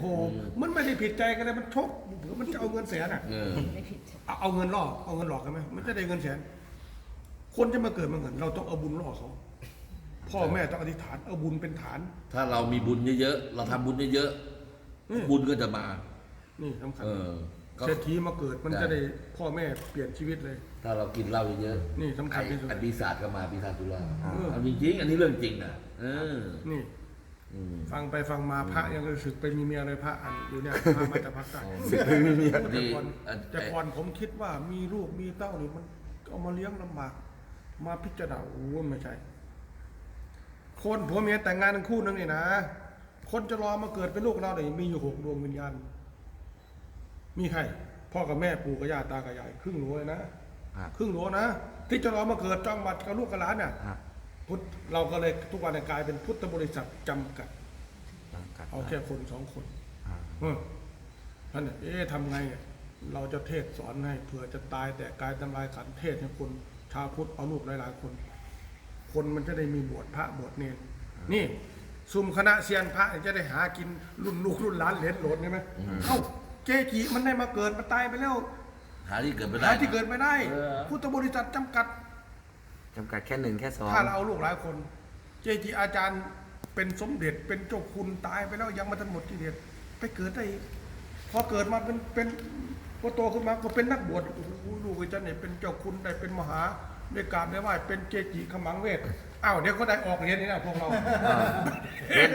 โห มันไม่ได้ผิดใจกันเลยมันชกเผื่อมันจะเอาเงินแสนอะเออ ไม่ผิดเอาเอาเงินล่อเอาเงินหลอกกันไหมมันจะได้เงินแสน คนจะมาเกิดมาเงิน เราต้องเอาบุญล่อเขาพ่อแม่ต้องอธิษฐานเอาบุญเป็นฐาน ถ้าเรามีบุญเยอะๆ เราทำบุญเยอะอืม ๆ บุญก็จะมา นี่สำคัญเออ ก็ เศรษฐีมาเกิดมันได้ จะได้พ่อแม่เปลี่ยนชีวิตเลย ถ้าเรากินเหล้าเยอะๆนี่สำคัญที่สุดไอ้ปีศาจก็มาปีศาจตุลาเออเอาจริงๆ อันนี้เรื่องจริงนะเออ นี่ อืมฟังไปฟังมาพระยังรู้สึกไปมีเมียเลยพระอันอยู่เนี่ยพระมาจากภาคใต้นี่แต่ก่อนอันแต่ก่อนผมคิดว่ามีลูกมีเต้านี่มันเอามาเลี้ยงลำบาก มาพิจารณาโอ้ไม่ใช่ คนผัวเมียแต่งงานกันคู่นึงนี่นะ คนจะรอมาเกิดเป็นลูกเราเนี่ยมีอยู่หกดวงวิญญาณ มีใครพ่อกับแม่ปู่กับย่าตากับยายครึ่งหลัวเลยนะ ครับ ครึ่งหลัวนะที่จะรอมาเกิดจ้องบัตรกับลูกกับหลานเนี่ยฮะ พุทธเราก็เลยทุกวันเนยกลายเป็นพุทธบริษัทจำกัดจำกัดเอาแค่คนสองคนอ่าเออนั่นน่ะเอ๊ะทำไงอะเราจะเทศสอนให้เผื่อจะตายแต่กายทำลายขันเทศให้คนชาวพุทธเอาลูกหลายๆคน คนมันจะได้มีบวชพระบวชเนรนี่ซุมคณะเซียนพระจะได้หากินรุ่นลูกรุ่นหลานเหลนโหลดใช่ไหมเอ้าเจจิมันได้มาเกิดมาตายไปแล้ว หาที่เกิดไม่ได้หาที่เกิดไม่ได้เออพุทธบริษัทจำกัด จำกัดแค่หนึ่งแค่สองถ้าเราเอาลูกหลายคน เจจิอาจารย์เป็นสมเด็จเป็นเจ้าคุณตายไปแล้วยังไมาทันหมดที่เด็ดไปเกิดได้อีกพอเกิดมาเป็นเป็นพอโตขึ้นมาก็เป็นนักบวชโอ้โหลูกอาจารย์เนี่ยเป็นเจ้าคุณได้เป็นมหาได้กราบได้ไหว้เป็นเจจิขมังเวทอ้าวเดี๋ยวก็ได้ออกเรียนนี่นะพวกเราเป็น